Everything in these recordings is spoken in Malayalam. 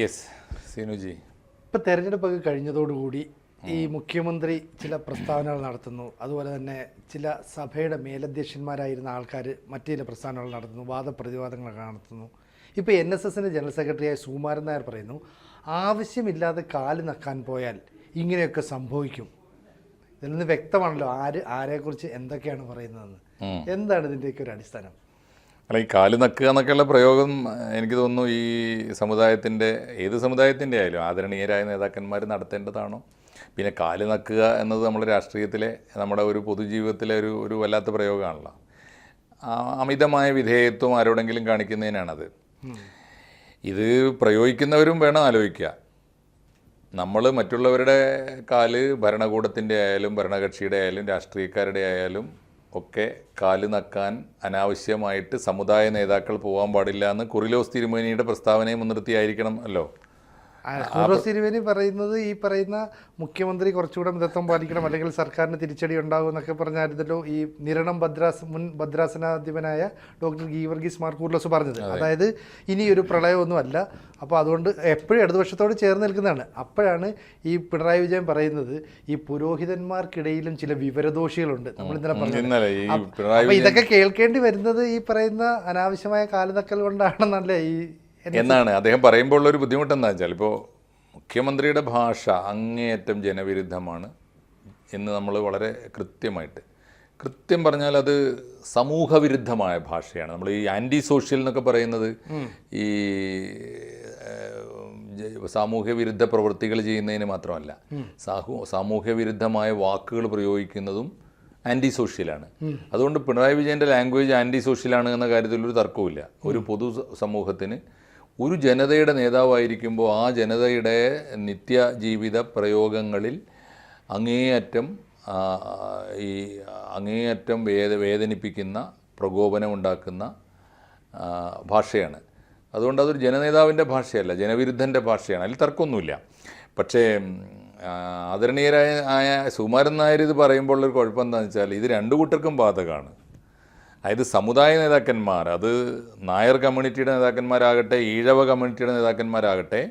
യെസ് സീനുജി ഇപ്പം തെരഞ്ഞെടുപ്പൊക്കെ കഴിഞ്ഞതോടുകൂടി ഈ മുഖ്യമന്ത്രി ചില പ്രസ്താവനകൾ നടത്തുന്നു. അതുപോലെ തന്നെ ചില സഭയുടെ മേലധ്യക്ഷന്മാരായിരുന്ന ആൾക്കാർ മറ്റു ചില പ്രസ്താവനകൾ നടത്തുന്നു. വാദപ്രതിവാദങ്ങളൊക്കെ നടത്തുന്നു. ഇപ്പോൾ എൻ എസ് എസിന്റെ ജനറൽ സെക്രട്ടറിയായ സുകുമാരൻ നായർ പറയുന്നു ആവശ്യമില്ലാതെ കാൽ നക്കാൻ പോയാൽ ഇങ്ങനെയൊക്കെ സംഭവിക്കും. ഇതിൽ നിന്ന് വ്യക്തമാണല്ലോ ആര് ആരെക്കുറിച്ച് എന്തൊക്കെയാണ് പറയുന്നതെന്ന്. എന്താണ് ഇതിന്റെയൊക്കെ ഒരു അടിസ്ഥാനം? അല്ല ഈ കാൽ നക്കുക എന്നൊക്കെയുള്ള പ്രയോഗം എനിക്ക് തോന്നുന്നു ഈ സമുദായത്തിന്റെ ഏത് സമുദായത്തിന്റെ ആയാലും ആദരണീയരായ നേതാക്കന്മാർ നടത്തേണ്ടതാണോ? പിന്നെ കാൽ നക്കുക എന്നത് നമ്മുടെ രാഷ്ട്രീയത്തിലെ നമ്മുടെ ഒരു പൊതുജീവിതത്തിലെ ഒരു ഒരു വല്ലാത്ത പ്രയോഗമാണല്ലോ. അമിതമായ വിധേയത്വം ആരോടെങ്കിലും കാണിക്കുന്നതിനാണത്. ഇത് പ്രയോഗിക്കുന്നവരും വേണം ആലോചിക്കുക. നമ്മൾ മറ്റുള്ളവരുടെ കാൽ ഭരണകൂടത്തിന്റെ ആയാലും ഭരണകക്ഷിയുടെ ആയാലും രാഷ്ട്രീയക്കാരുടെ ആയാലും ഒക്കെ കാൽ നക്കാൻ അനാവശ്യമായിട്ട് സമുദായ നേതാക്കൾ പോകാൻ പാടില്ല എന്ന് കുറിലോസ് തിരുമേനിയുടെ പ്രസ്താവനയെ മുൻനിർത്തിയായിരിക്കണം അല്ലോ? തിരുവേനി പറയുന്നത് ഈ പറയുന്ന മുഖ്യമന്ത്രി കുറച്ചുകൂടെ മിതത്വം പാലിക്കണം അല്ലെങ്കിൽ സർക്കാരിന് തിരിച്ചടി ഉണ്ടാകും എന്നൊക്കെ പറഞ്ഞായിരുന്നല്ലോ ഈ നിരണം ഭദ്രാസ് മുൻ ഭദ്രാസനാധിപനായ ഡോക്ടർ ഗീവർഗീസ് മാർ കൂർലോസ് പറഞ്ഞത് അതായത് ഇനി ഒരു പ്രളയമൊന്നുമല്ല. അപ്പോൾ അതുകൊണ്ട് എപ്പോഴും ഇടതുപക്ഷത്തോട് ചേർന്ന് നിൽക്കുന്നതാണ്. അപ്പോഴാണ് ഈ പിണറായി വിജയൻ പറയുന്നത് ഈ പുരോഹിതന്മാർക്കിടയിലും ചില വിവരദോഷികളുണ്ട്. നമ്മൾ ഇന്നലെ പറഞ്ഞു ഇതൊക്കെ കേൾക്കേണ്ടി വരുന്നത് ഈ പറയുന്ന അനാവശ്യമായ കാലതക്കൽ കൊണ്ടാണെന്നല്ലേ ഈ എന്നാണ്. അദ്ദേഹം പറയുമ്പോൾ ഉള്ളൊരു ബുദ്ധിമുട്ട് എന്താ വെച്ചാൽ ഇപ്പോൾ മുഖ്യമന്ത്രിയുടെ ഭാഷ അങ്ങേയറ്റം ജനവിരുദ്ധമാണ് എന്ന് നമ്മൾ വളരെ കൃത്യമായിട്ട്. കൃത്യം പറഞ്ഞാൽ അത് സമൂഹവിരുദ്ധമായ ഭാഷയാണ്. നമ്മൾ ഈ ആന്റി സോഷ്യൽ എന്നൊക്കെ പറയുന്നത് ഈ സാമൂഹ്യവിരുദ്ധ സാമൂഹ്യ വിരുദ്ധ പ്രവൃത്തികൾ ചെയ്യുന്നതിന് മാത്രമല്ല. സാഹു സാമൂഹ്യ വിരുദ്ധമായ വാക്കുകൾ പ്രയോഗിക്കുന്നതും ആന്റി സോഷ്യലാണ് അതുകൊണ്ട് പിണറായി വിജയന്റെ ലാംഗ്വേജ് ആന്റി സോഷ്യലാണ് എന്ന കാര്യത്തിൽ ഒരു തർക്കവുമില്ല. ഒരു പൊതു സമൂഹത്തിന് ഒരു ജനതയുടെ നേതാവായിരിക്കുമ്പോൾ ആ ജനതയുടെ നിത്യ ജീവിത പ്രയോഗങ്ങളിൽ അങ്ങേയറ്റം ഈ അങ്ങേയറ്റം വേദ വേദനിപ്പിക്കുന്ന പ്രകോപനമുണ്ടാക്കുന്ന ഭാഷയാണ്. അതുകൊണ്ട് അതൊരു ജനനേതാവിന്റെ ഭാഷയല്ല ജനവിരുദ്ധന്റെ ഭാഷയാണ്. അതിൽ തർക്കമൊന്നുമില്ല. പക്ഷേ ആദരണീയരായ ആയ സുകുമാരൻ നായർ ഇത് പറയുമ്പോൾ ഒരു കുഴപ്പം എന്താണെന്ന് വെച്ചാൽ ഇത് രണ്ടു കൂട്ടർക്കും ബാധകമാണ്. അതായത് സമുദായ നേതാക്കന്മാർ അത് നായർ കമ്മ്യൂണിറ്റിയുടെ നേതാക്കന്മാരാകട്ടെ ഈഴവ കമ്മ്യൂണിറ്റിയുടെ നേതാക്കന്മാരാകട്ടെ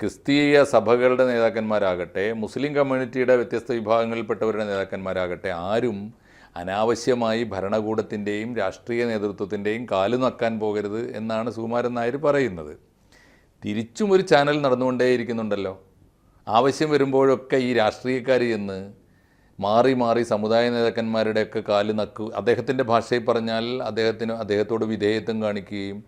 ക്രിസ്തീയ സഭകളുടെ നേതാക്കന്മാരാകട്ടെ മുസ്ലിം കമ്മ്യൂണിറ്റിയുടെ വ്യത്യസ്ത വിഭാഗങ്ങളിൽപ്പെട്ടവരുടെ നേതാക്കന്മാരാകട്ടെ ആരും അനാവശ്യമായി ഭരണകൂടത്തിന്റെയും രാഷ്ട്രീയ നേതൃത്വത്തിന്റെയും കാലു നക്കാൻ പോകരുത് എന്നാണ് സുകുമാരൻ നായർ പറയുന്നത്. തിരിച്ചും ഒരു ചാനൽ നടന്നുകൊണ്ടേയിരിക്കുന്നുണ്ടല്ലോ. ആവശ്യം വരുമ്പോഴൊക്കെ ഈ രാഷ്ട്രീയക്കാർ ചെന്ന് മാറി മാറി സമുദായ നേതാക്കന്മാരുടെയൊക്കെ കാൽ നക്കു. അദ്ദേഹത്തിന്റെ ഭാഷയിൽ പറഞ്ഞാൽ അദ്ദേഹത്തിന് അദ്ദേഹത്തോട് വിധേയത്വം കാണിക്കുകയും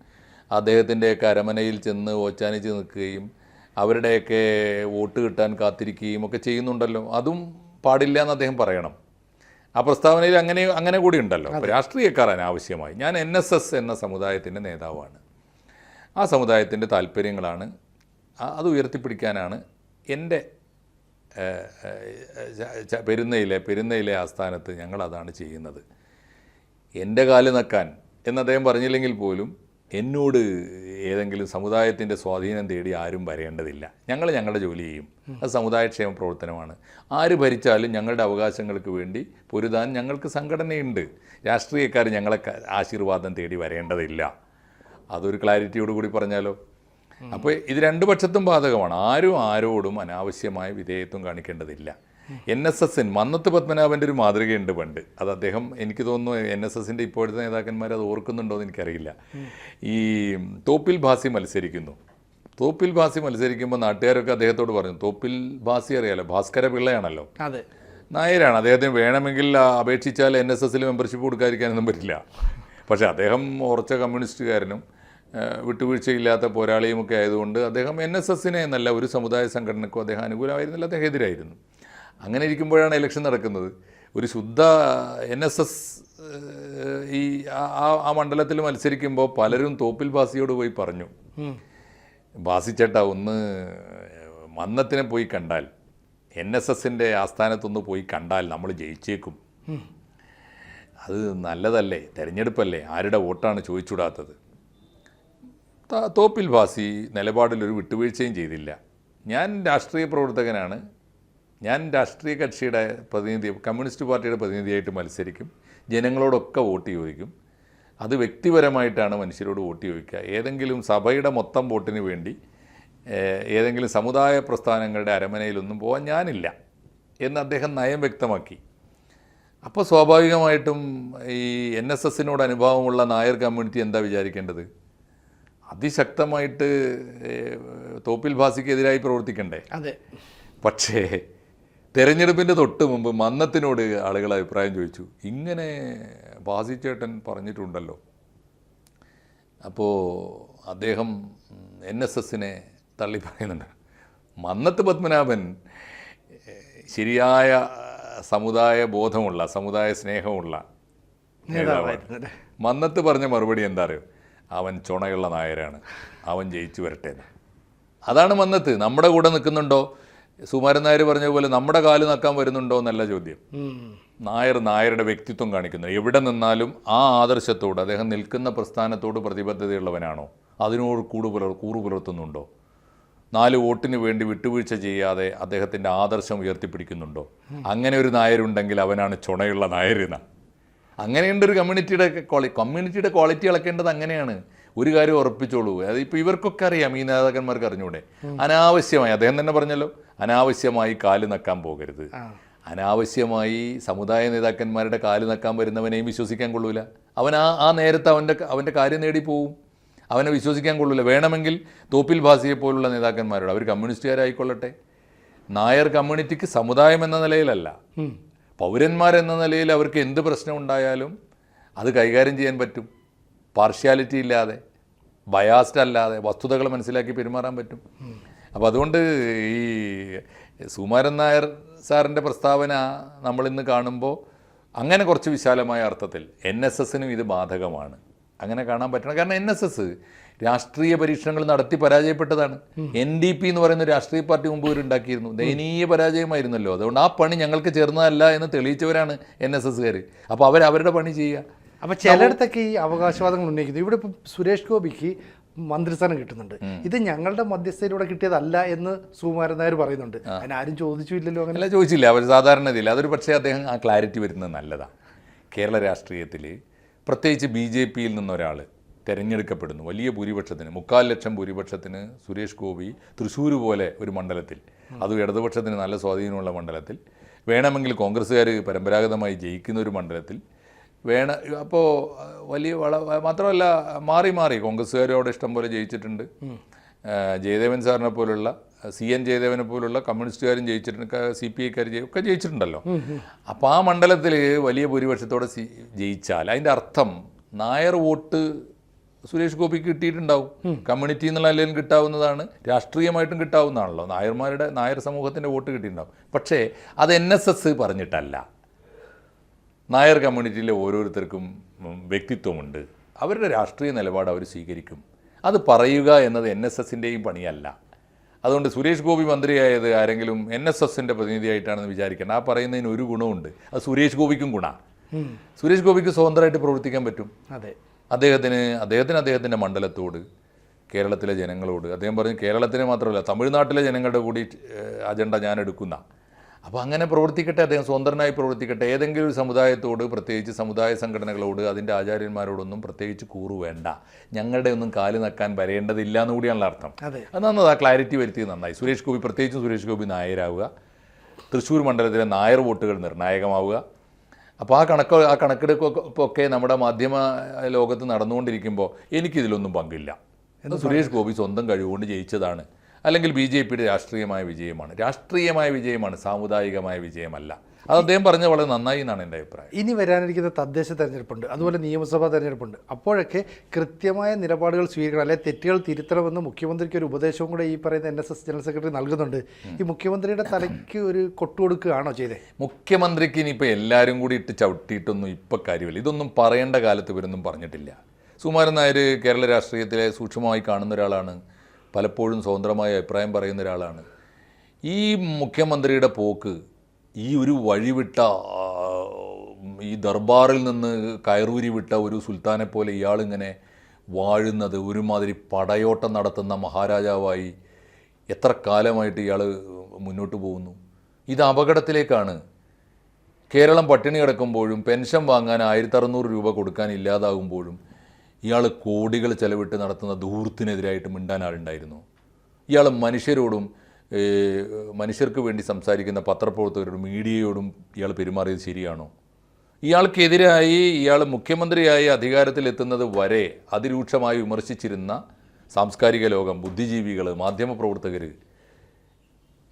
അദ്ദേഹത്തിന്റെയൊക്കെ അരമനയിൽ ചെന്ന് ഓച്ചാനിച്ച് നിൽക്കുകയും അവരുടെയൊക്കെ വോട്ട് കിട്ടാൻ കാത്തിരിക്കുകയും ഒക്കെ ചെയ്യുന്നുണ്ടല്ലോ. അതും പാടില്ല എന്ന് അദ്ദേഹം പറയണം. ആ പ്രസ്താവനയിൽ അങ്ങനെ അങ്ങനെ കൂടി ഉണ്ടല്ലോ. രാഷ്ട്രീയക്കാർ അനാവശ്യമായി. ഞാൻ എൻ എസ് എസ് എന്ന സമുദായത്തിന്റെ നേതാവാണ്. ആ സമുദായത്തിന്റെ താല്പര്യങ്ങളാണ് അത് ഉയർത്തിപ്പിടിക്കാനാണ് എന്റെ പെരുന്നയിലെ പെരുന്നയിലെ ആസ്ഥാനത്ത് ഞങ്ങൾ അതാണ് ചെയ്യുന്നത്. എന്റെ കാൽ നക്കാൻ എന്ന് അദ്ദേഹം പറഞ്ഞില്ലെങ്കിൽ പോലും എന്നോട് ഏതെങ്കിലും സമുദായത്തിന്റെ സ്വാധീനം തേടി ആരും വരേണ്ടതില്ല. ഞങ്ങൾ ഞങ്ങളുടെ ജോലി ചെയ്യും. അത് സമുദായക്ഷേമ പ്രവർത്തനമാണ്. ആര് ഭരിച്ചാലും ഞങ്ങളുടെ അവകാശങ്ങൾക്ക് വേണ്ടി പൊരുതാൻ ഞങ്ങൾക്ക് സംഘടനയുണ്ട്. രാഷ്ട്രീയക്കാർ ഞങ്ങളെ ആശീർവാദം തേടി വരേണ്ടതില്ല. അതൊരു ക്ലാരിറ്റിയോട് കൂടി പറഞ്ഞാലോ? അപ്പോൾ ഇത് രണ്ട് പക്ഷത്തും ബാധകമാണ്. ആരും ആരോടും അനാവശ്യമായ വിധേയത്വം കാണിക്കേണ്ടതില്ല. എൻ എസ് എസിന് മന്നത്ത് പത്മനാഭന്റെ ഒരു മാതൃകയുണ്ട് പണ്ട്. അത് അദ്ദേഹം എനിക്ക് തോന്നുന്നു എൻ എസ് എസിന്റെ ഇപ്പോഴത്തെ നേതാക്കന്മാർ അത് ഓർക്കുന്നുണ്ടോ എന്ന് എനിക്കറിയില്ല. ഈ തോപ്പിൽ ഭാസി മത്സരിക്കുന്നു. തോപ്പിൽ ഭാസി മത്സരിക്കുമ്പോൾ നാട്ടുകാരൊക്കെ അദ്ദേഹത്തോട് പറഞ്ഞു തോപ്പിൽ ഭാസി അറിയാലോ? ഭാസ്കര പിള്ളയാണല്ലോ. അതെ. നായരാണ്. അദ്ദേഹത്തിന് വേണമെങ്കിൽ അപേക്ഷിച്ചാൽ എൻ എസ് എസിൽ മെമ്പർഷിപ്പ് കൊടുക്കാതിരിക്കാനൊന്നും പറ്റില്ല. പക്ഷേ അദ്ദേഹം ഉറച്ച കമ്മ്യൂണിസ്റ്റുകാരനും വിട്ടുവീഴ്ചയില്ലാത്ത പോരാളിയുമൊക്കെ ആയതുകൊണ്ട് അദ്ദേഹം എൻ എസ് എസിനെ എന്നല്ല ഒരു സമുദായ സംഘടനക്കോ അദ്ദേഹം അനുകൂലമായിരുന്നില്ല അദ്ദേഹം എതിരായിരുന്നു. അങ്ങനെ ഇരിക്കുമ്പോഴാണ് ഇലക്ഷൻ നടക്കുന്നത്. ഒരു ശുദ്ധ എൻ എസ് എസ് ഈ ആ- ആ മണ്ഡലത്തിൽ മത്സരിക്കുമ്പോൾ പലരും തോപ്പിൽ ബാസിയോട് പോയി പറഞ്ഞു. ബാസിച്ചേട്ട ഒന്ന് മന്നത്തിനെ പോയി കണ്ടാൽ എൻ എസ് എസിന്റെ ആസ്ഥാനത്തൊന്ന് പോയി കണ്ടാൽ നമ്മൾ ജയിച്ചേക്കും. അത് നല്ലതല്ലേ? തെരഞ്ഞെടുപ്പല്ലേ? ആരുടെ വോട്ടാണ് ചോദിച്ചുവിടാത്തത് തോപ്പിൽ ഭാസി നിലപാടിലൊരു വിട്ടുവീഴ്ചയും ചെയ്തില്ല. ഞാൻ രാഷ്ട്രീയ പ്രവർത്തകനാണ്. ഞാൻ രാഷ്ട്രീയ കക്ഷിയുടെ പ്രതിനിധി കമ്മ്യൂണിസ്റ്റ് പാർട്ടിയുടെ പ്രതിനിധിയായിട്ട് മത്സരിക്കും. ജനങ്ങളോടൊക്കെ വോട്ട് ചോദിക്കും. അത് വ്യക്തിപരമായിട്ടാണ് മനുഷ്യരോട് വോട്ട് ചോദിക്കുക. ഏതെങ്കിലും സഭയുടെ മൊത്തം വോട്ടിന് വേണ്ടി ഏതെങ്കിലും സമുദായ പ്രസ്ഥാനങ്ങളുടെ അരമനയിലൊന്നും പോകാൻ ഞാനില്ല എന്ന് അദ്ദേഹം നയം വ്യക്തമാക്കി. അപ്പോൾ സ്വാഭാവികമായിട്ടും ഈ എൻ എസ് എസിനോട് അനുഭാവമുള്ള നായർ കമ്മ്യൂണിറ്റി എന്താ വിചാരിക്കേണ്ടത്? അതിശക്തമായിട്ട് തോപ്പിൽ ഭാസിക്കെതിരായി പ്രവർത്തിക്കണ്ടേ? അതെ. പക്ഷേ തെരഞ്ഞെടുപ്പിന്റെ തൊട്ട് മുമ്പ് മന്നത്തിനോട് ആളുകൾ അഭിപ്രായം ചോദിച്ചു. ഇങ്ങനെ ഭാസിച്ചേട്ടൻ പറഞ്ഞിട്ടുണ്ടല്ലോ. അപ്പോൾ അദ്ദേഹം എൻ എസ് എസിനെ തള്ളി പറയുന്നുണ്ട്. മന്നത്ത് പത്മനാഭൻ ശരിയായ സമുദായ ബോധമുള്ള സമുദായ സ്നേഹമുള്ള മന്നത്ത് പറഞ്ഞ മറുപടി എന്താ അറിയോ? അവൻ ചുണയുള്ള നായരാണ്. അവൻ ജയിച്ചു വരട്ടെ അതാണ് വന്നത് നമ്മുടെ കൂടെ നിൽക്കുന്നുണ്ടോ? സുമാരൻ നായർ പറഞ്ഞ പോലെ നമ്മുടെ കാൽ നക്കാൻ വരുന്നുണ്ടോ എന്നല്ല ചോദ്യം. നായർ നായരുടെ വ്യക്തിത്വം കാണിക്കുന്നു. എവിടെ നിന്നാലും ആ ആദർശത്തോട് അദ്ദേഹം നിൽക്കുന്ന പ്രസ്ഥാനത്തോട് പ്രതിബദ്ധതയുള്ളവനാണോ? അതിനോട് കൂട് പുലർ കൂറു പുലർത്തുന്നുണ്ടോ? നാല് വോട്ടിന് വേണ്ടി വിട്ടുവീഴ്ച ചെയ്യാതെ അദ്ദേഹത്തിന്റെ ആദർശം ഉയർത്തിപ്പിടിക്കുന്നുണ്ടോ? അങ്ങനെ ഒരു നായരുണ്ടെങ്കിൽ അവനാണ് ചുണയുള്ള നായരെന്ന. അങ്ങനെയുണ്ട് ഒരു കമ്മ്യൂണിറ്റിയുടെ ക്വാളി കമ്മ്യൂണിറ്റിയുടെ ക്വാളിറ്റി അളക്കേണ്ടത് അങ്ങനെയാണ്. ഒരു കാര്യം ഉറപ്പിച്ചോളൂ. അത് ഇപ്പോൾ ഇവർക്കൊക്കെ അറിയാം ഈ നേതാക്കന്മാർക്ക് അറിഞ്ഞൂടെ. അനാവശ്യമായി അദ്ദേഹം തന്നെ പറഞ്ഞല്ലോ അനാവശ്യമായി കാൽ നക്കാൻ പോകരുത്. അനാവശ്യമായി സമുദായ നേതാക്കന്മാരുടെ കാൽ നക്കാൻ വരുന്നവനെയും വിശ്വസിക്കാൻ കൊള്ളൂല. അവൻ ആ ആ നേരത്ത് അവന്റെ അവന്റെ കാര്യം നേടി പോവും അവനെ വിശ്വസിക്കാൻ കൊള്ളൂല. വേണമെങ്കിൽ തോപ്പിൽ ഭാസിയെ പോലുള്ള നേതാക്കന്മാരോട് അവർ കമ്മ്യൂണിസ്റ്റുകാരായിക്കൊള്ളട്ടെ നായർ കമ്മ്യൂണിറ്റിക്ക് സമുദായം എന്ന നിലയിലല്ല. പൗരന്മാരെന്ന നിലയിൽ അവർക്ക് എന്ത് പ്രശ്നം ഉണ്ടായാലും അത് കൈകാര്യം ചെയ്യാൻ പറ്റും. പാർഷ്യാലിറ്റി ഇല്ലാതെ ബയാസ്ഡ് അല്ലാതെ വസ്തുതകൾ മനസ്സിലാക്കി പെരുമാറാൻ പറ്റും. അപ്പോൾ അതുകൊണ്ട് ഈ സുമാരൻ നായർ സാറിന്റെ പ്രസ്താവന നമ്മളിന്ന് കാണുമ്പോൾ അങ്ങനെ കുറച്ച് വിശാലമായ അർത്ഥത്തിൽ എൻ എസ് എസിനും ഇത് ബാധകമാണ്. അങ്ങനെ കാണാൻ പറ്റണം. കാരണം എൻ എസ് എസ് രാഷ്ട്രീയ പരീക്ഷണങ്ങൾ നടത്തി പരാജയപ്പെട്ടതാണ്. എൻ ഡി പി എന്ന് പറയുന്ന ഒരു രാഷ്ട്രീയ പാർട്ടി മുമ്പ് ഇവരുണ്ടാക്കിയിരുന്നു ദയനീയ പരാജയമായിരുന്നല്ലോ. അതുകൊണ്ട് ആ പണി ഞങ്ങൾക്ക് ചേർന്നതല്ല എന്ന് തെളിയിച്ചവരാണ് എൻ എസ് എസ്സുകാർ അപ്പോൾ അവർ അവരുടെ പണി ചെയ്യുക. അപ്പൊ ചിലയിടത്തൊക്കെ ഈ അവകാശവാദങ്ങൾ ഉന്നയിക്കുന്നു ഇവിടെ ഇപ്പം സുരേഷ് ഗോപിക്ക് മന്ത്രിസ്ഥാനം കിട്ടുന്നുണ്ട്. ഇത് ഞങ്ങളുടെ മധ്യസ്ഥയിലൂടെ കിട്ടിയതല്ല എന്ന് സുകുമാരൻ നായർ പറയുന്നുണ്ട്. അതിനാരും ചോദിച്ചില്ലല്ലോ അങ്ങനെ? ചോദിച്ചില്ല. അവർ സാധാരണ ഇതില്ല അതൊരു പക്ഷേ അദ്ദേഹം ആ ക്ലാരിറ്റി വരുന്നത് നല്ലതാണ് കേരള രാഷ്ട്രീയത്തിൽ പ്രത്യേകിച്ച് ബി ജെ പിയിൽ നിന്നൊരാൾ തിരഞ്ഞെടുക്കപ്പെടുന്നു. വലിയ ഭൂരിപക്ഷത്തിന് മുക്കാൽ ലക്ഷം ഭൂരിപക്ഷത്തിന് സുരേഷ് ഗോപി തൃശ്ശൂർ പോലെ ഒരു മണ്ഡലത്തിൽ അതും ഇടതുപക്ഷത്തിന് നല്ല സ്വാധീനമുള്ള മണ്ഡലത്തിൽ വേണമെങ്കിൽ കോൺഗ്രസ്സുകാർ പരമ്പരാഗതമായി ജയിക്കുന്ന ഒരു മണ്ഡലത്തിൽ വേണ അപ്പോൾ വലിയ വള മാത്രമല്ല മാറി മാറി കോൺഗ്രസ്സുകാരോട് അവിടെ ഇഷ്ടം പോലെ ജയിച്ചിട്ടുണ്ട്. ജയദേവൻ സാറിനെ പോലുള്ള സി എൻ ജയദേവനെ പോലുള്ള കമ്മ്യൂണിസ്റ്റുകാരും ജയിച്ചിട്ടുണ്ട്. സി പി ഐക്കാർ ഒക്കെ ജയിച്ചിട്ടുണ്ടല്ലോ. അപ്പോൾ ആ മണ്ഡലത്തിൽ വലിയ ഭൂരിപക്ഷത്തോടെ ജയിച്ചാൽ അതിന്റെ അർത്ഥം നായർ വോട്ട് സുരേഷ് ഗോപി കിട്ടിയിട്ടുണ്ടാവും. കമ്മ്യൂണിറ്റി എന്നുള്ള നിലയിൽ കിട്ടാവുന്നതാണ്. രാഷ്ട്രീയമായിട്ടും കിട്ടാവുന്നതാണല്ലോ. നായർമാരുടെ നായർ സമൂഹത്തിന്റെ വോട്ട് കിട്ടിയിട്ടുണ്ടാവും. പക്ഷേ അത് എൻ എസ് എസ് പറഞ്ഞിട്ടല്ല. നായർ കമ്മ്യൂണിറ്റിയിലെ ഓരോരുത്തർക്കും വ്യക്തിത്വമുണ്ട്. അവരുടെ രാഷ്ട്രീയ നിലപാട് അവർ സ്വീകരിക്കും. അത് പറയുക എന്നത് എൻ എസ് എസിന്റെയും പണിയല്ല. അതുകൊണ്ട് സുരേഷ് ഗോപി മന്ത്രിയായത് ആരെങ്കിലും എൻ എസ് എസിന്റെ പ്രതിനിധിയായിട്ടാണെന്ന് വിചാരിക്കേണ്ട. ആ പറയുന്നതിന് ഒരു ഗുണമുണ്ട് അത് സുരേഷ് ഗോപിക്കും ഗുണമാണ് സുരേഷ് ഗോപിക്ക് സ്വതന്ത്രമായിട്ട് പ്രവർത്തിക്കാൻ പറ്റും. അതെ. അദ്ദേഹത്തിന് അദ്ദേഹത്തിന് അദ്ദേഹത്തിന്റെ മണ്ഡലത്തോട് കേരളത്തിലെ ജനങ്ങളോട് അദ്ദേഹം പറഞ്ഞു കേരളത്തിന് മാത്രമല്ല തമിഴ്നാട്ടിലെ ജനങ്ങളുടെ കൂടി അജണ്ട ഞാൻ എടുക്കുന്ന. അപ്പോൾ അങ്ങനെ പ്രവർത്തിക്കട്ടെ അദ്ദേഹം സ്വതന്ത്രനായി പ്രവർത്തിക്കട്ടെ. ഏതെങ്കിലും ഒരു സമുദായത്തോട് പ്രത്യേകിച്ച് സമുദായ സംഘടനകളോട് അതിന്റെ ആചാര്യന്മാരോടൊന്നും പ്രത്യേകിച്ച് കൂറു വേണ്ട. ഞങ്ങളുടെ ഒന്നും കാൽ നക്കാൻ വരേണ്ടതില്ല എന്ന് കൂടിയാണല്ലോ അർത്ഥം. അതെ. അത് നന്നത് ആ ക്ലാരിറ്റി വരുത്തിയത് നന്നായി. സുരേഷ് ഗോപി പ്രത്യേകിച്ചും സുരേഷ് ഗോപി നായരാവുക. തൃശ്ശൂർ മണ്ഡലത്തിലെ നായർ വോട്ടുകൾ നിർണായകമാവുക. അപ്പോൾ ആ കണക്ക് ആ കണക്കെടുപ്പൊക്കെ നമ്മുടെ മാധ്യമ ലോകത്ത് നടന്നുകൊണ്ടിരിക്കുമ്പോൾ എനിക്കിതിലൊന്നും പങ്കില്ല. എന്ന് സുരേഷ് ഗോപി സ്വന്തം കഴിവുകൊണ്ട് ജയിച്ചതാണ്. അല്ലെങ്കിൽ ബി ജെ പിയുടെ രാഷ്ട്രീയമായ വിജയമാണ്. രാഷ്ട്രീയമായ വിജയമാണ് സാമുദായികമായ വിജയമല്ല. അത് അദ്ദേഹം പറഞ്ഞ വളരെ നന്നായി എന്നാണ് എന്റെ അഭിപ്രായം. ഇനി വരാനിരിക്കുന്ന തദ്ദേശ തെരഞ്ഞെടുപ്പുണ്ട്. അതുപോലെ നിയമസഭാ തെരഞ്ഞെടുപ്പുണ്ട്. അപ്പോഴൊക്കെ കൃത്യമായ നിലപാടുകൾ സ്വീകരിക്കണം. അല്ലെങ്കിൽ തെറ്റുകൾ തിരുത്തണമെന്ന് മുഖ്യമന്ത്രിക്ക് ഒരു ഉപദേശവും കൂടെ ഈ പറയുന്ന N S S general secretary നൽകുന്നുണ്ട്. ഈ മുഖ്യമന്ത്രിയുടെ തലയ്ക്ക് ഒരു കൊട്ടുകൊടുക്കുകയാണോ ചെയ്തത് മുഖ്യമന്ത്രിക്ക് ഇനിയിപ്പോൾ എല്ലാവരും കൂടി ഇട്ട് ചവിട്ടിയിട്ടൊന്നും ഇപ്പം കാര്യമില്ല. ഇതൊന്നും പറയേണ്ട കാലത്ത് ഇവരൊന്നും പറഞ്ഞിട്ടില്ല. സുമാരൻ നായർ കേരള രാഷ്ട്രീയത്തിലെ സൂക്ഷ്മമായി കാണുന്ന ഒരാളാണ്. പലപ്പോഴും സ്വതന്ത്രമായ അഭിപ്രായം പറയുന്ന ഒരാളാണ്. ഈ മുഖ്യമന്ത്രിയുടെ പോക്ക് ഈ ഒരു വഴിവിട്ട ഈ ദർബാറിൽ നിന്ന് കയറൂരി വിട്ട ഒരു സുൽത്താനെ പോലെ ഇയാളിങ്ങനെ വാഴുന്നത് ഒരുമാതിരി പടയോട്ടം നടത്തുന്ന മഹാരാജാവായി എത്ര കാലമായിട്ട് ഇയാൾ മുന്നോട്ട് പോകുന്നു. ഇത് അപകടത്തിലേക്കാണ്. കേരളം പട്ടിണി കിടക്കുമ്പോഴും പെൻഷൻ വാങ്ങാൻ ആയിരത്തി അറുന്നൂറ് രൂപ കൊടുക്കാൻ ഇല്ലാതാകുമ്പോഴും ഇയാൾ കോടികൾ ചെലവിട്ട് നടത്തുന്ന ദൂരത്തിനെതിരായിട്ട് മിണ്ടാൻ ആളുണ്ടായിരുന്നു. ഇയാൾ മനുഷ്യരോടും മനുഷ്യർക്ക് വേണ്ടി സംസാരിക്കുന്ന പത്രപ്രവർത്തകരോടും മീഡിയയോടും ഇയാൾ പെരുമാറിയത് ശരിയാണോ? ഇയാൾക്കെതിരായി ഇയാൾ മുഖ്യമന്ത്രിയായി അധികാരത്തിലെത്തുന്നത് വരെ അതിരൂക്ഷമായി വിമർശിച്ചിരുന്ന സാംസ്കാരിക ലോകം ബുദ്ധിജീവികൾ മാധ്യമപ്രവർത്തകർ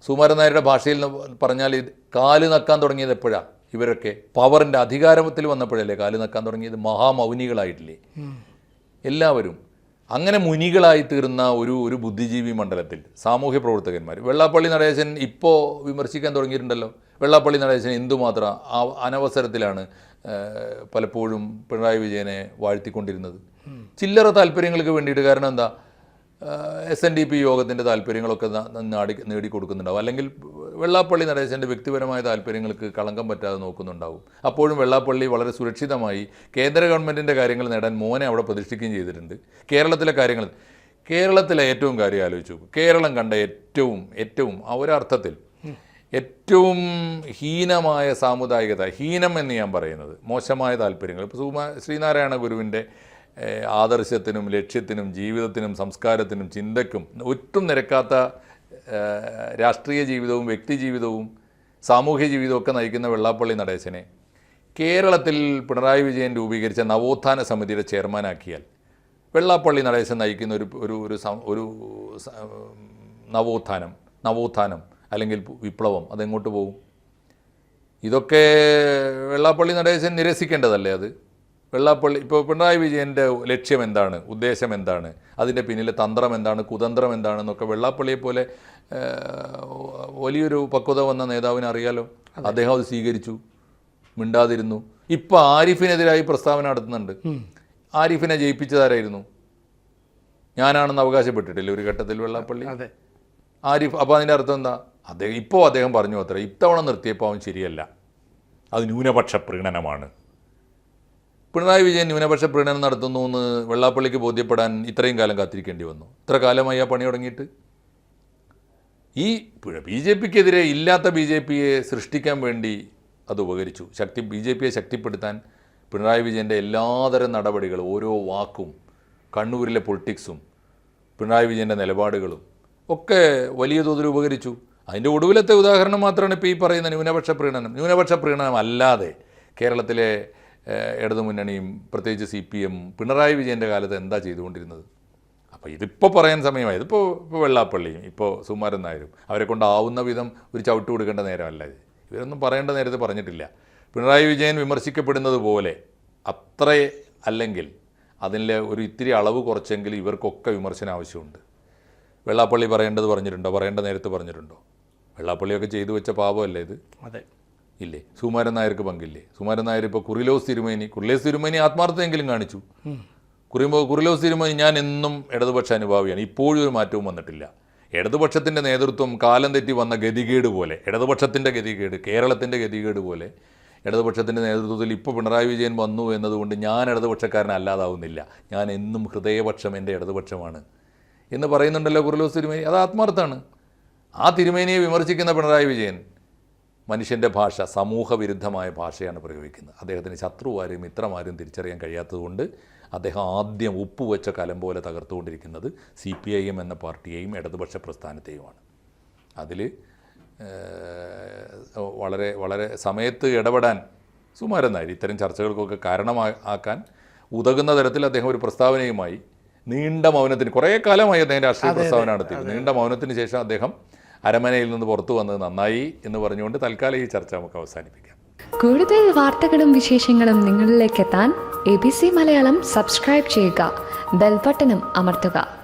സുമാരൻ നായരുടെ ഭാഷയിൽ പറഞ്ഞാൽ കാൽ നക്കാൻ തുടങ്ങിയത് എപ്പോഴാണ് ഇവരൊക്കെ പവറിന്റെ അധികാരത്തിൽ വന്നപ്പോഴല്ലേ കാൽ നക്കാൻ തുടങ്ങിയത്? മഹാമൗനികളായിട്ടില്ലേ? എല്ലാവരും അങ്ങനെ മുനികളായി തീർന്ന ഒരു ഒരു ബുദ്ധിജീവി മണ്ഡലത്തിൽ സാമൂഹ്യ പ്രവർത്തകന്മാർ. വെള്ളാപ്പള്ളി നടേശൻ ഇപ്പോൾ വിമർശിക്കാൻ തുടങ്ങിയിട്ടുണ്ടല്ലോ. വെള്ളാപ്പള്ളി നടേശൻ എന്തുമാത്രം അനവസരത്തിലാണ് പലപ്പോഴും പിണറായി വിജയനെ വാഴ്ത്തിക്കൊണ്ടിരുന്നത്. ചില്ലറ താല്പര്യങ്ങൾക്ക് വേണ്ടിയിട്ട് കാരണം എന്താ? എസ് എൻ ഡി പി യോഗത്തിന്റെ താല്പര്യങ്ങളൊക്കെ നാടി നേടിക്കൊടുക്കുന്നുണ്ടാവും. അല്ലെങ്കിൽ വെള്ളാപ്പള്ളി നടേശന്റെ വ്യക്തിപരമായ താല്പര്യങ്ങൾക്ക് കളങ്കം പറ്റാതെ നോക്കുന്നുണ്ടാവും. അപ്പോഴും വെള്ളാപ്പള്ളി വളരെ സുരക്ഷിതമായി കേന്ദ്ര ഗവൺമെന്റിന്റെ കാര്യങ്ങൾ നേടാൻ മോനെ അവിടെ പ്രതിഷ്ഠിക്കുകയും ചെയ്തിട്ടുണ്ട്. കേരളത്തിലെ കാര്യങ്ങൾ കേരളത്തിലെ ഏറ്റവും കാര്യം ആലോചിച്ചു. കേരളം കണ്ട ഏറ്റവും ഏറ്റവും ആ ഒരർത്ഥത്തിൽ ഏറ്റവും ഹീനമായ സാമുദായികത ഹീനം എന്ന് ഞാൻ പറയുന്നത് മോശമായ താല്പര്യങ്ങൾ. ഇപ്പോൾ സുകുമാ ശ്രീനാരായണ ഗുരുവിന്റെ ആദർശത്തിനും ലക്ഷ്യത്തിനും ജീവിതത്തിനും സംസ്കാരത്തിനും ചിന്തയ്ക്കും ഒട്ടും നിരക്കാത്ത രാഷ്ട്രീയ ജീവിതവും വ്യക്തി ജീവിതവും സാമൂഹ്യ ജീവിതവും ഒക്കെ നയിക്കുന്ന വെള്ളാപ്പള്ളി നടേശനെ കേരളത്തിൽ പിണറായി വിജയൻ രൂപീകരിച്ച നവോത്ഥാന സമിതിയുടെ ചെയർമാനാക്കിയാൽ വെള്ളാപ്പള്ളി നടേശൻ നയിക്കുന്ന ഒരു ഒരു ഒരു ഒരു നവോത്ഥാനം നവോത്ഥാനം അല്ലെങ്കിൽ വിപ്ലവം അതെങ്ങോട്ട് പോകും? ഇതൊക്കെ വെള്ളാപ്പള്ളി നടേശൻ നിരസിക്കേണ്ടതല്ലേ അത്? വെള്ളാപ്പള്ളി ഇപ്പോൾ പിണറായി വിജയന്റെ ലക്ഷ്യം എന്താണ്? ഉദ്ദേശം എന്താണ്? അതിന്റെ പിന്നിലെ തന്ത്രം എന്താണ്? കുതന്ത്രം എന്താണെന്നൊക്കെ വെള്ളാപ്പള്ളിയെ പോലെ വലിയൊരു പക്വത വന്ന നേതാവിനെ അറിയാലോ? അദ്ദേഹം അത് സ്വീകരിച്ചു. മിണ്ടാതിരുന്നു. ഇപ്പോൾ ആരിഫിനെതിരായി പ്രസ്താവന നടത്തുന്നുണ്ട്. ആരിഫിനെ ജയിപ്പിച്ചതാരായിരുന്നു? ഞാനാണെന്ന് അവകാശപ്പെട്ടിട്ടില്ല ഒരു ഘട്ടത്തിൽ വെള്ളാപ്പള്ളി? ആരിഫ് അപ്പോൾ അതിന്റെ അർത്ഥം എന്താ? അദ്ദേഹം ഇപ്പോൾ അദ്ദേഹം പറഞ്ഞു അത്ര. ഇത്തവണ നിർത്തിയപ്പോൾ അവൻ ശരിയല്ല. അത് ന്യൂനപക്ഷ പ്രീണനമാണ്. പിണറായി വിജയൻ ന്യൂനപക്ഷ പ്രീണനം നടത്തുന്നു എന്ന് വെള്ളാപ്പള്ളിക്ക് ബോധ്യപ്പെടാൻ ഇത്രയും കാലം കാത്തിരിക്കേണ്ടി വന്നു. ഇത്ര കാലമായി ആ പണി തുടങ്ങിയിട്ട്? ഈ ബി ജെ പിക്കെതിരെ ഇല്ലാത്ത ബി ജെ പിയെ സൃഷ്ടിക്കാൻ വേണ്ടി അത് ഉപകരിച്ചു. ശക്തി ബി ജെ പിയെ ശക്തിപ്പെടുത്താൻ പിണറായി വിജയന്റെ എല്ലാതരം നടപടികളും ഓരോ വാക്കും കണ്ണൂരിലെ പൊളിറ്റിക്സും പിണറായി വിജയന്റെ നിലപാടുകളും ഒക്കെ വലിയ തോതിൽ ഉപകരിച്ചു. അതിന്റെ ഒടുവിലത്തെ ഉദാഹരണം മാത്രമാണ് ഇപ്പോൾ ഈ പറയുന്ന ന്യൂനപക്ഷ പ്രീണനം. ന്യൂനപക്ഷ പ്രീണനം അല്ലാതെ കേരളത്തിലെ ഇടതുമുന്നണിയും പ്രത്യേകിച്ച് സി പി എം പിണറായി വിജയന്റെ കാലത്ത് എന്താ ചെയ്തുകൊണ്ടിരുന്നത്? അപ്പോൾ ഇതിപ്പോൾ പറയാൻ സമയമായി. ഇതിപ്പോൾ ഇപ്പോൾ വെള്ളാപ്പള്ളിയും ഇപ്പോൾ സുമാരൻ നായരും അവരെ കൊണ്ടാവുന്ന വിധം ഒരു ചവിട്ട് കൊടുക്കേണ്ട നേരമല്ല ഇത്. ഇവരൊന്നും പറയേണ്ട നേരത്തെ പറഞ്ഞിട്ടില്ല. പിണറായി വിജയൻ വിമർശിക്കപ്പെടുന്നത് പോലെ അത്ര അല്ലെങ്കിൽ അതിലെ ഒരു ഇത്തിരി അളവ് കുറച്ചെങ്കിൽ ഇവർക്കൊക്കെ വിമർശനം ആവശ്യമുണ്ട്. വെള്ളാപ്പള്ളി പറയേണ്ടത് പറഞ്ഞിട്ടുണ്ടോ? പറയേണ്ട നേരത്ത് പറഞ്ഞിട്ടുണ്ടോ? വെള്ളാപ്പള്ളിയൊക്കെ ചെയ്തു വെച്ച പാപമല്ലേ ഇത്? അതെ. ഇല്ലേ? സുമാരൻ നായർക്ക് പങ്കില്ലേ? സുമാരൻ നായർ ഇപ്പോൾ കുറിലോസ് തിരുമേനി. കുറിലോസ് തിരുമേനി ആത്മാർത്ഥമെങ്കിലും കാണിച്ചു. കുറിയുമ്പോൾ കുറിലോസ് തിരുമേനി ഞാൻ എന്നും ഇടതുപക്ഷ അനുഭാവിയാണ്. ഇപ്പോഴും ഒരു മാറ്റവും വന്നിട്ടില്ല. ഇടതുപക്ഷത്തിന്റെ നേതൃത്വം കാലം തെറ്റി വന്ന ഗതികേട് പോലെ ഇടതുപക്ഷത്തിന്റെ ഗതികേട് കേരളത്തിന്റെ ഗതികേട് പോലെ ഇടതുപക്ഷത്തിന്റെ നേതൃത്വത്തിൽ ഇപ്പോൾ പിണറായി വിജയൻ വന്നു എന്നതുകൊണ്ട് ഞാൻ ഇടതുപക്ഷക്കാരനല്ലാതാവുന്നില്ല ഞാൻ എന്നും ഹൃദയപക്ഷം എന്റെ ഇടതുപക്ഷമാണ്. എന്ന് പറയുന്നുണ്ടല്ലോ കുറിലോസ് തിരുമേനി. അത് ആത്മാർത്ഥമാണ്. ആ തിരുമേനിയെ വിമർശിക്കുന്ന പിണറായി വിജയൻ മനുഷ്യന്റെ ഭാഷ സമൂഹവിരുദ്ധമായ ഭാഷയാണ് പ്രയോഗിക്കുന്നത്. അദ്ദേഹത്തിന് ശത്രുവാരും മിത്രമാരും തിരിച്ചറിയാൻ കഴിയാത്തതുകൊണ്ട് അദ്ദേഹം ആദ്യം ഉപ്പുവെച്ച കലം പോലെ തകർത്തുകൊണ്ടിരിക്കുന്നത് സി പി ഐ എം എന്ന പാർട്ടിയെയും ഇടതുപക്ഷ പ്രസ്ഥാനത്തെയുമാണ്. അതിൽ വളരെ വളരെ സമയത്ത് ഇടപെടാൻ സുമാരൻ നായർ ഇത്തരം ചർച്ചകൾക്കൊക്കെ കാരണമാക്കാൻ ഉതകുന്ന തരത്തിൽ അദ്ദേഹം ഒരു പ്രസ്താവനയുമായി നീണ്ട മൗനത്തിന് കുറേ കാലമായി അദ്ദേഹം രാഷ്ട്രീയ പ്രസ്താവന നടത്തി നീണ്ട മൗനത്തിന് ശേഷം അദ്ദേഹം അരമനയിൽ നിന്ന് പുറത്തു വന്നത് നന്നായി എന്ന് പറഞ്ഞുകൊണ്ട് തൽക്കാലം ഈ ചർച്ച നമുക്ക് അവസാനിപ്പിക്കാം. കൂടുതൽ വാർത്തകളും വിശേഷങ്ങളും നിങ്ങളിലേക്ക് എത്താൻ A B C Malayalam subscribe ചെയ്യുക ബെൽബട്ടനും അമർത്തുക.